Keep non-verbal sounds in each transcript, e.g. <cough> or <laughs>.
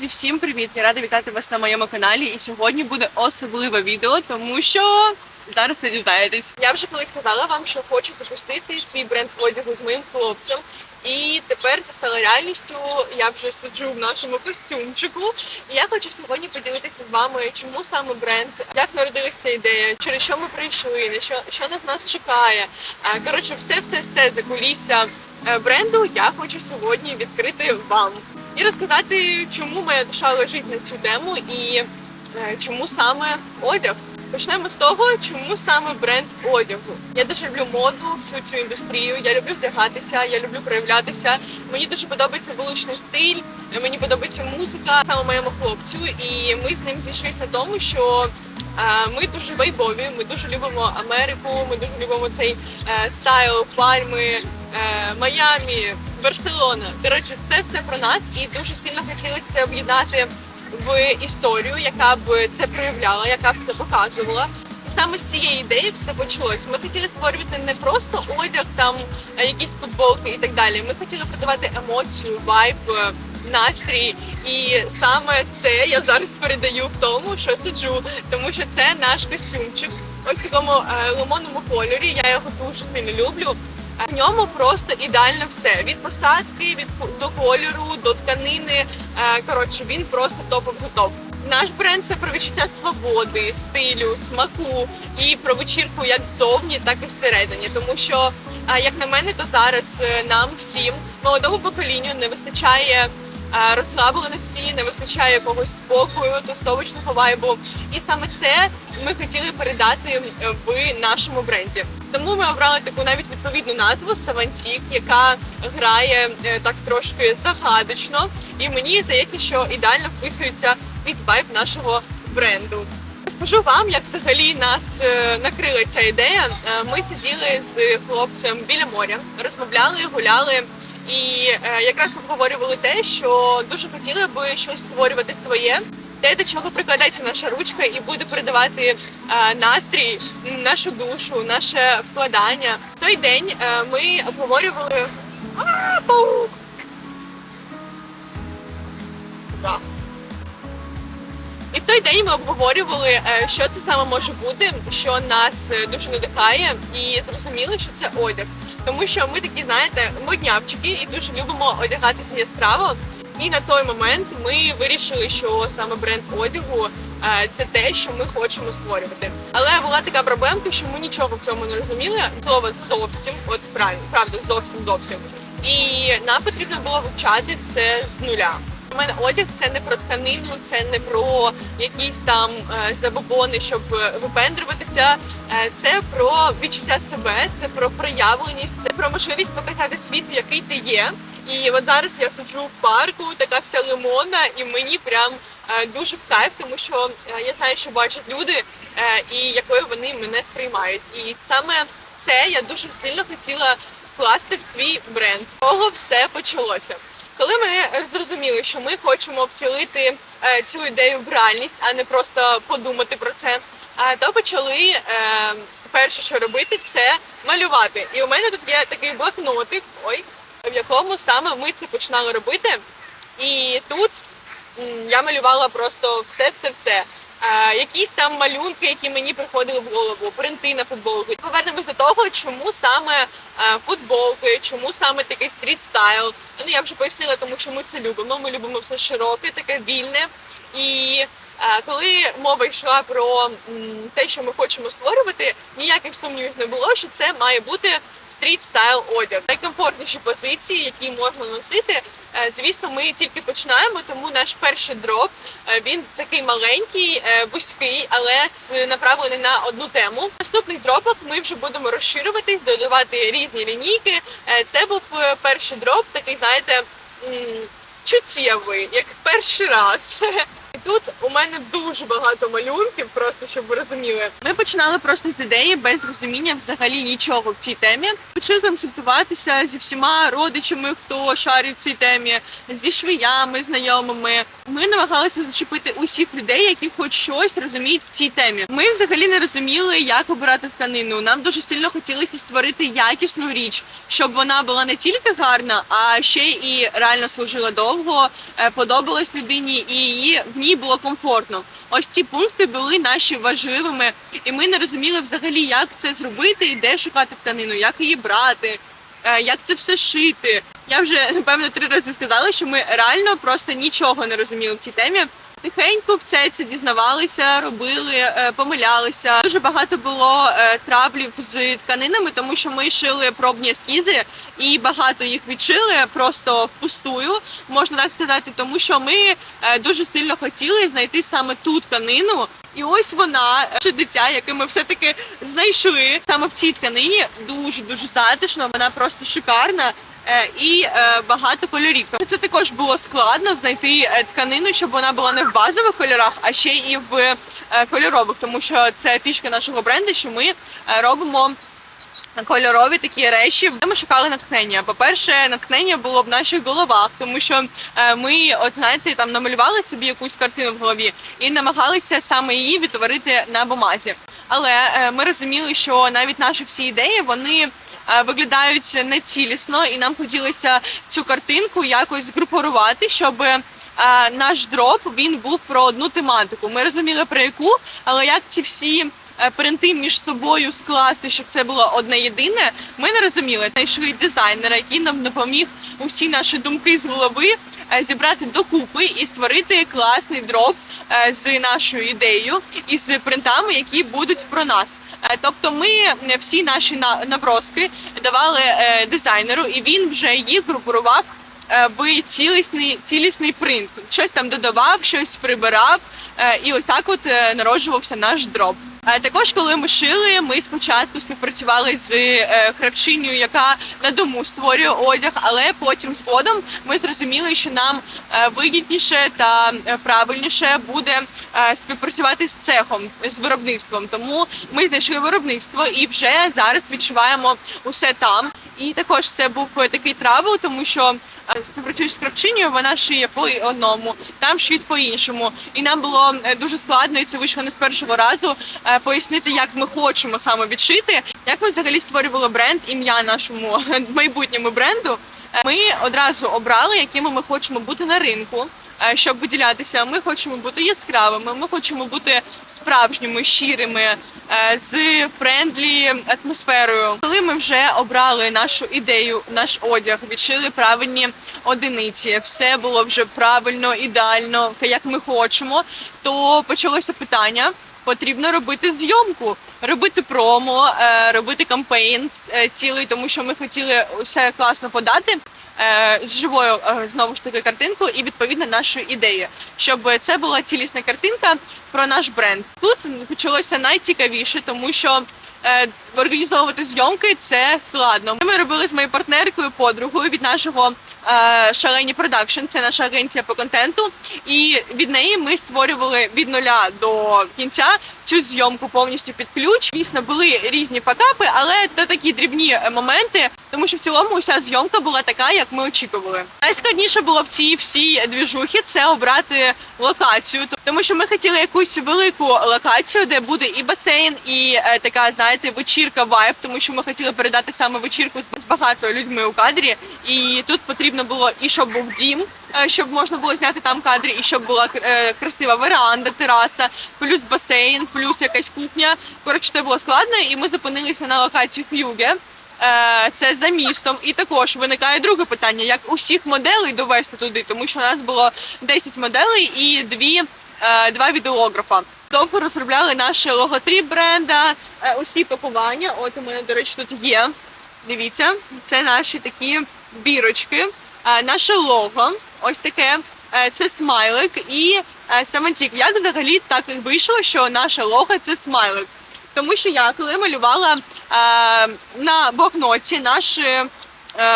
Друзі, всім привіт! Я рада вітати вас на моєму каналі. І сьогодні буде особливе відео, тому що зараз ви дізнаєтесь. Я вже колись сказала вам, що хочу запустити свій бренд одягу з моїм хлопцем. І тепер це стало реальністю. Я вже сиджу в нашому костюмчику. І я хочу сьогодні поділитися з вами, чому саме бренд, як народилася ця ідея, через що ми прийшли, на що, що нас нас чекає. Коротше, все, все, все за кулісся е, бренду. Я хочу сьогодні відкрити вам і розказати, чому моя душа лежить на цю тему і е, чому саме одяг. Почнемо з того, чому саме бренд одягу. Я дуже люблю моду, всю цю індустрію. Я люблю вдягатися, я люблю проявлятися. Мені дуже подобається вуличний стиль, мені подобається музика саме моєму хлопцю. І ми з ним зійшлися на тому, що е, ми дуже вайбові, ми дуже любимо Америку, ми дуже любимо цей е, стайл, пальми, Майамі, Барселона. Коротше, це все про нас, і дуже сильно хотілося це об'єднати в історію, яка б це проявляла, яка б це показувала. Саме з цієї ідеї все почалось. Ми хотіли створювати не просто одяг, там е, якісь футболки і так далі. Ми хотіли продавати емоцію, вайб, е, настрій. І саме це я зараз передаю в тому, що сиджу, тому що це наш костюмчик. Ось в такому е, лимонному кольорі. Я його дуже сильно люблю. В ньому просто ідеально все від посадки, від до кольору, до тканини. Е, Коротше, він просто топов за топ. Наш бренд це про відчуття свободи, стилю, смаку і про вечірку як ззовні, так і всередині. Тому що, е, як на мене, то зараз е, нам всім молодому поколінню не вистачає розслабленості, не вистачає якогось спокою, тусовочного вайбу. І саме це ми хотіли передати в нашому бренді. Тому ми обрали таку навіть відповідну назву Савантік, яка грає е, так трошки загадочно. І мені здається, що ідеально вписується під вайб нашого бренду. Розкажу вам, як взагалі нас е, накрила ця ідея. Е, Ми сиділи з хлопцем біля моря, розмовляли, гуляли. І е, якраз обговорювали те, що дуже хотіли би щось створювати своє, те, до чого прикладається наша ручка, і буде передавати е, настрій, нашу душу, наше вкладання. В той день е, ми обговорювали А, паук! Да. І в той день ми обговорювали, е, що це саме може бути, що нас е, дуже надихає, і зрозуміли, що це одяг. Тому що ми такі, знаєте, моднявчики і дуже любимо одягатися яскраво. І на той момент ми вирішили, що саме бренд одягу е, це те, що ми хочемо створювати. Але була така проблемка, що ми нічого в цьому не розуміли. Слово зовсім, от правда, зовсім зовсім. І нам потрібно було вивчати все з нуля. У мене одяг це не про тканину, це не про якісь там е, забобони, щоб е, випендрюватися. Е, Це про відчуття себе, це про проявленість, це про можливість показати світу, який ти є. І от зараз я сиджу в парку, така вся лимонна, і мені прям дуже в кайф, тому що я знаю, що бачать люди, і якою вони мене сприймають. І саме це я дуже сильно хотіла вкласти в свій бренд. Того все почалося. Коли ми е, зрозуміли, що ми хочемо втілити е, цю ідею в реальність, а не просто подумати про це, е, то почали перше, що робити, це малювати. І у мене тут є такий блокнотик, ой, в якому саме ми це починали робити. І тут я малювала просто все-все-все. Е, якісь там малюнки, які мені приходили в голову, принти на футболку. Повернемось до того, чому саме е, футболки, чому саме такий стріт стайл. Ну я вже пояснила, тому що ми це любимо. Ми любимо все широке, таке вільне. І е, коли мова йшла про те, що ми хочемо створювати, ніяких сумнівів не було, що це має бути стріт стайл одяг. Найкомфортніші позиції, які можна носити. Е, Звісно, ми тільки починаємо, тому наш перший дроп е, він такий маленький, е, вузький, але направлений на одну тему. В наступних дропах ми вже будемо розширюватись, додавати різні лінійки. Це був перший дроп, такий, знаєте, чуттєвий, як перший раз. <laughs> І тут у мене дуже багато малюнків, просто щоб ви розуміли. Ми починали просто з ідеї без розуміння взагалі нічого в цій темі. Почали консультуватися зі всіма родичами, хто шарить в цій темі, зі швіями, знайомими. Ми намагалися зачепити усіх людей, які хоч щось розуміють в цій темі. Ми взагалі не розуміли, як обирати тканину. Нам дуже сильно хотілося створити якісну річ, щоб вона була не тільки гарна, а ще і реально служила довго, е, подобалась людині, і її ній було комфортно. Ось ці пункти були наші важливими, і ми не розуміли взагалі, як це зробити і де шукати тканину, як її брати. е, Як це все шити? Я вже напевно три рази сказала, що ми реально просто нічого не розуміли в цій темі. Тихенько в це дізнавалися, робили, е, помилялися. Дуже багато було е, траблів з тканинами, тому що ми шили пробні ескізи і багато їх відшили просто впустую, можна так сказати, тому що ми е, дуже сильно хотіли знайти саме ту тканину. І ось вона, ще дитя, яке ми все-таки знайшли. Саме в цій тканині дуже дуже затишно. Вона просто шикарна. е, І е, багато кольорів. Тому це також було складно знайти е, тканину, щоб вона була не в базових кольорах, а ще і в кольорових, тому що це фішка нашого бренду, що ми робимо кольорові такі речі. Ми шукали натхнення. По-перше, натхнення було в наших головах, тому що е, ми, от знаєте, там намалювали собі якусь картину в голові і намагалися саме її відтворити на бумазі. Але е, ми розуміли, що навіть наші всі ідеї вони. е, Виглядають нецілісно, і нам хотілося цю картинку якось згрупувати, щоб наш дроп він був про одну тематику. Ми розуміли про яку, але як ці всі принти між собою скласти, щоб це було одне єдине, ми не розуміли. Знайшли дизайнера, який нам допоміг усі наші думки з голови е, зібрати докупи і створити класний дроп е, з нашою ідеєю і з принтами, які будуть про нас. Е, Тобто ми е, всі наші на- наброски давали е, дизайнеру, і він вже їх групував е, в цілісний, цілісний принт. Щось там додавав, щось прибирав, е, і ось так от е, народжувався наш дроп. Е, Також, коли ми шили, ми спочатку співпрацювали з е, кравчинею, яка на дому створює одяг, але потім згодом ми зрозуміли, що нам е, вигідніше та правильніше буде співпрацювати з цехом, з виробництвом. Тому ми знайшли виробництво і вже зараз відчуваємо усе там. І також це був е, такий травел, тому що співпрацюючи співпрацюєш з кравчинею, вона шиє по одному, там шиють по іншому. І нам було е, дуже складно, і це вийшло не з першого разу. е, Пояснити, як ми хочемо саме відшити, як ми взагалі створювали бренд, ім'я нашому <laughs> майбутньому бренду. Ми одразу обрали, якими ми хочемо бути на ринку. е, Щоб виділятися, ми хочемо бути яскравими, ми хочемо бути справжніми, щирими, е, з френдлі атмосферою. Коли ми вже обрали нашу ідею, наш одяг, відшили правильні одиниці, все було вже правильно, ідеально, як ми хочемо, то почалося питання. Потрібно робити зйомку, робити промо, е, робити кампейн е, цілий, тому що ми хотіли все класно подати е, з живою знову ж таки картинкою і відповідно нашу ідею, щоб це була цілісна картинка про наш бренд. Тут почалося найцікавіше, тому що організовувати зйомки це складно. Ми робили з моєю партнеркою, подругою від нашого шалені продакшн. Це наша агенція по контенту. І від неї ми створювали від нуля до кінця цю зйомку повністю під ключ. Звісно, були різні факапи, але то такі дрібні е, моменти, тому що в цілому уся зйомка була така, як ми очікували. Найскладніше було в цій всій двіжухі це обрати локацію, тому що ми хотіли якусь велику локацію, де буде і басейн, і е, така, знаєте, вечірка вайб, тому що ми хотіли передати саме вечірку з багато людьми у кадрі. І тут потрібно було і щоб був дім, е, щоб можна було зняти там кадри, і щоб була е, красива веранда, тераса, плюс басейн, плюс якась кухня. Коротше, це було складно, і ми зупинилися на локації Х'юге. Е, Це за містом, і також виникає друге питання: як усіх моделей довести туди, тому що у нас було 10 моделей і дві, два відеографа. Довго розробляли наш логотип бренда, усі пакування. От у мене, до речі, тут є. Дивіться, це наші такі бірочки, наше лого, ось таке. Е, Це смайлик і е, самотік. Як взагалі так вийшло, що наше лого це смайлик? Тому що я коли малювала е, на блокноті наш, е,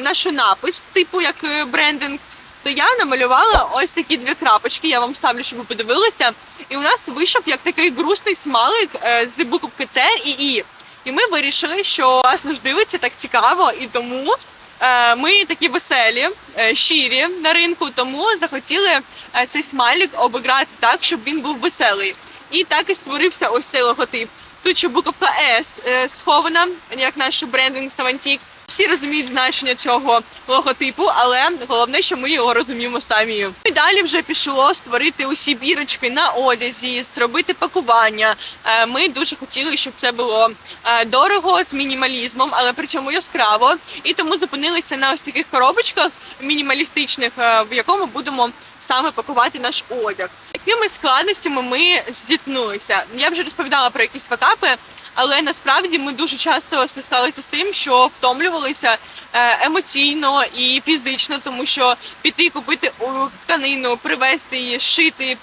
наш напис, типу як е, брендинг, то я намалювала ось такі дві крапочки. Я вам ставлю, щоб ви подивилися. І у нас вийшов як такий грустний смалик е, з буковки Т і І. І ми вирішили, що вас ж дивиться так цікаво, і тому е, ми такі веселі, е, щирі на ринку, тому захотіли е, цей смайлик обіграти так, щоб він був веселий. І так і створився ось цей логотип. Тут ще буковка С е, схована, як наш брендинг Савантік. Всі розуміють значення цього логотипу, але головне, що ми його розуміємо самі. І далі вже пішло створити усі бірочки на одязі, зробити пакування. Е, Ми дуже хотіли, щоб це було е, дорого з мінімалізмом, але при цьому яскраво. І тому зупинилися на ось таких коробочках мінімалістичних, е, в якому будемо саме пакувати наш одяг. Якими складностями ми зіткнулися? Я вже розповідала про якісь факапи, але насправді ми дуже часто стискалися з тим, що втомлювалися е, емоційно і фізично, тому що піти купити тканину, привезти її, шити,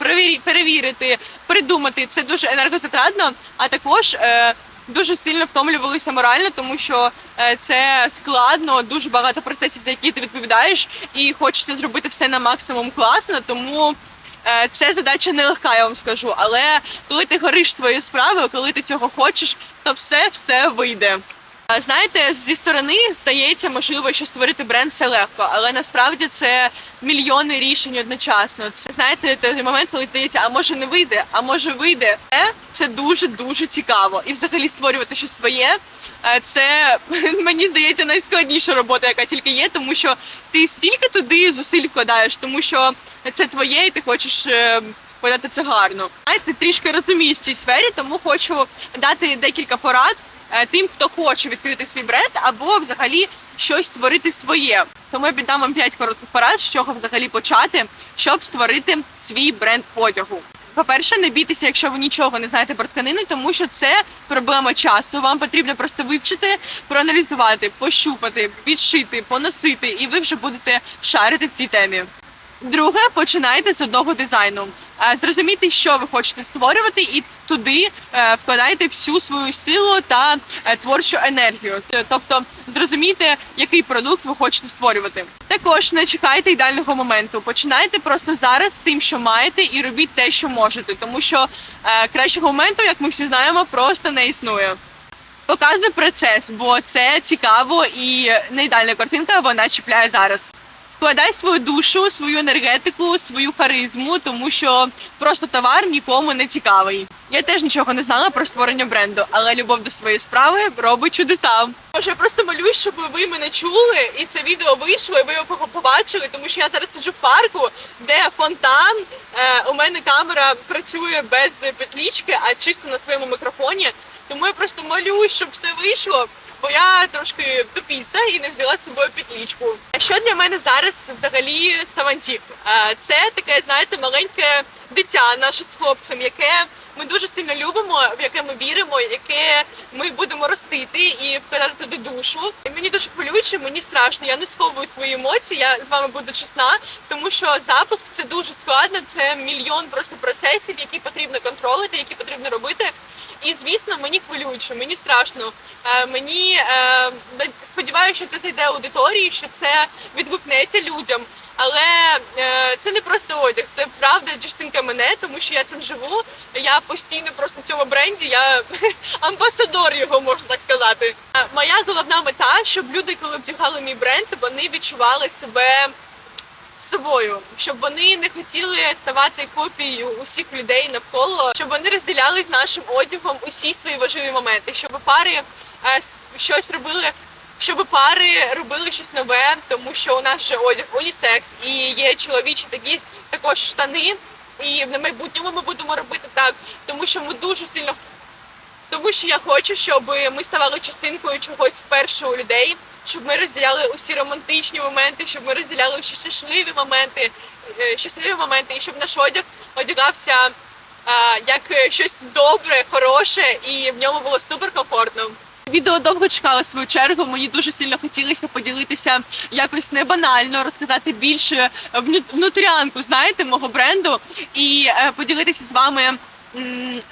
перевірити, придумати це дуже енергозатратно, а також. е, Дуже сильно втомлювалися морально, тому що е, це складно, дуже багато процесів, за які ти відповідаєш, і хочеться зробити все на максимум класно. Тому Це задача нелегка, я вам скажу. Але коли ти гориш своєю справою, коли ти цього хочеш, то все все вийде. Знаєте, зі сторони здається, можливо, що створити бренд це легко, але насправді це мільйони рішень одночасно. Це знаєте, той момент, коли здається, а може не вийде, а може вийде. Це, це дуже дуже цікаво. І взагалі створювати щось своє. е, Це <laughs> мені здається найскладніша робота, яка тільки є, тому що ти стільки туди зусиль вкладаєш, тому що це твоє, і ти хочеш е, подати це гарно. Знаєте, трішки розуміюсь в цій сфері, тому хочу дати декілька порад е, тим, хто хоче відкрити свій бренд або взагалі щось створити своє. Тому я піддам вам 5 коротких порад, з чого взагалі почати, щоб створити свій бренд одягу. По-перше, не бійтеся, якщо ви нічого не знаєте про тканини, тому що це проблема часу. Вам потрібно просто вивчити, проаналізувати, пощупати, відшити, поносити, і ви вже будете шарити в цій темі. Друге, починайте з одного дизайну. Е, Зрозумійте, що ви хочете створювати, і туди е, вкладайте всю свою силу та е, творчу енергію. Тобто, зрозумійте, який продукт ви хочете створювати. Також не чекайте ідеального моменту. Починайте просто зараз з тим, що маєте, і робіть те, що можете, тому що кращого моменту, як ми всі знаємо, просто не існує. Показуй процес, бо це цікаво і не ідеальна картинка, вона чіпляє зараз. Вкладай свою душу, свою енергетику, свою харизму, тому що просто товар нікому не цікавий. Я теж нічого не знала про створення бренду, але любов до своєї справи робить чудеса. Може, я просто молюсь, щоб ви мене чули, і це відео вийшло, і ви його побачили, тому що я зараз сиджу в парку, де фонтан. Е, у мене камера працює без петлічки, а чисто на своєму мікрофоні. Тому я просто молюсь, щоб все вийшло бо я трошки тупіця і не взяла з собою петлічку. А що для мене зараз взагалі савантік? Е, Це таке, знаєте, маленьке дитя наше з хлопцем, яке ми дуже сильно любимо, в яке ми віримо, яке ми будемо ростити і вкладати туди душу. Мені дуже хвилююче, мені страшно. Я не сховую свої емоції. Я з вами буду чесна, тому що запуск це дуже складно. Це мільйон просто процесів, які потрібно контролити, які потрібно робити. І звісно, мені хвилююче, мені страшно. Е, мені е, сподіваюся, що це зайде аудиторії, що це відгукнеться людям. Але е, це не просто одяг, це правда частинка мене, тому що я цим живу. Я постійно просто в цьому бренді. Я <laughs> амбасадор його можна так сказати. Моя головна мета, щоб люди, коли вдягали мій бренд, вони відчували себе собою, щоб вони не хотіли ставати копією усіх людей навколо, щоб вони розділяли з нашим одягом усі свої важливі моменти, щоб пари е, щось робили. Щоб пари робили щось нове, тому що у нас же одяг унісекс і є чоловічі такі також штани. І на майбутньому ми будемо робити так, тому що ми дуже сильно тому що я хочу, щоб ми ставали частинкою чогось вперше у людей, щоб ми розділяли усі романтичні моменти, щоб ми розділяли усі щасливі моменти, е, щасливі моменти, і щоб наш одяг одягався е, як щось добре, хороше, і в ньому було супер комфортно. Відео довго чекало свою чергу. Мені дуже сильно хотілося поділитися якось не банально, розказати більше внутрянку, знаєте, мого бренду, і е, поділитися з вами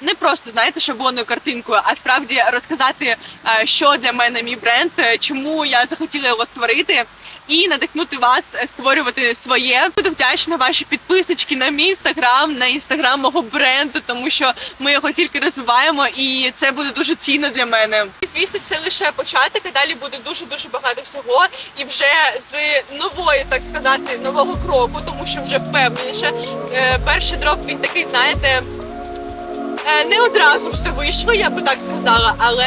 не просто знаєте шаблонною картинкою, а справді розказати, е, що для мене мій бренд, е, чому я захотіла його створити. і надихнути вас е, створювати своє. Буду вдячна ваші підписочки на мій інстаграм, на інстаграм мого бренду, тому що ми його тільки розвиваємо, і це буде дуже цінно для мене. І, звісно, це лише початок, а далі буде дуже дуже багато всього. І вже з нової, так сказати, нового кроку, тому що вже впевненіше. Перший дроп він такий, знаєте. Е, Не одразу все вийшло, я би так сказала, але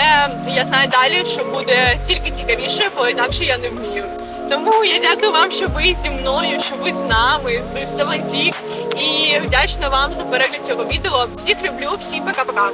я знаю далі, що буде тільки цікавіше, бо інакше я не вмію. Тому я дякую вам, що ви зі мною, що ви з нами, з Селантік. І вдячна вам за перегляд цього відео. Всіх люблю, всім пока-пока.